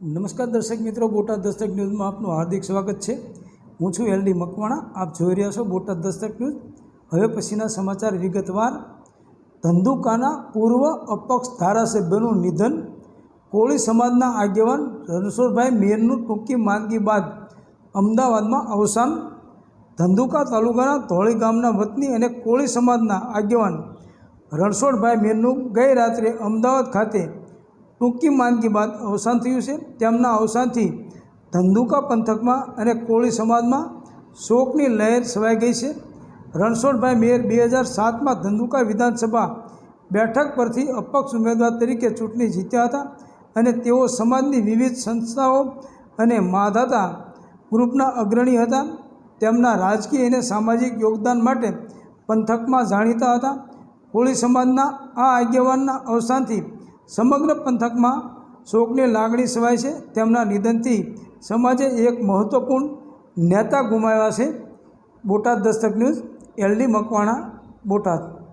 નમસ્કાર દર્શક મિત્રો, બોટાદ દસ્તક ન્યૂઝમાં આપનું હાર્દિક સ્વાગત છે. હું છું એલડી મકવાણા, આપ જોઈ રહ્યા છો બોટાદ દસ્તક ન્યૂઝ. હવે પછીના સમાચાર વિગતવાર. ધંધુકાના પૂર્વ અપક્ષ ધારાસભ્યનું નિધન. કોળી સમાજના આગેવાન રણછોડભાઈ મેરનું ટૂંકી માંદગી બાદ અમદાવાદમાં અવસાન. ધંધુકા તાલુકાના ધોળી ગામના વતની અને કોળી સમાજના આગેવાન રણછોડભાઈ મેરનું ગઈ રાત્રે અમદાવાદ ખાતે ટૂંકી માંદગી બાદ અવસાન થયું છે. તેમના અવસાનથી ધંધુકા પંથકમાં અને કોળી સમાજમાં શોકની લહેર છવાઈ ગઈ છે. રણછોડભાઈ મેયર બે હજાર સાતમાં ધંધુકા વિધાનસભા બેઠક પરથી અપક્ષ ઉમેદવાર તરીકે ચૂંટણી જીત્યા હતા અને તેઓ સમાજની વિવિધ સંસ્થાઓ અને માધાતા ગ્રુપના અગ્રણી હતા. તેમના રાજકીય અને સામાજિક યોગદાન માટે પંથકમાં જાણીતા હતા. કોળી સમાજના આ આગેવાનના અવસાનથી સમગ્ર પંથકમાં શોકની લાગણી સેવાય છે. તેમના નિધનથી સમાજે એક મહત્ત્વપૂર્ણ નેતા ગુમાવ્યા છે. Botad Dastak news LD Makwana, Botad.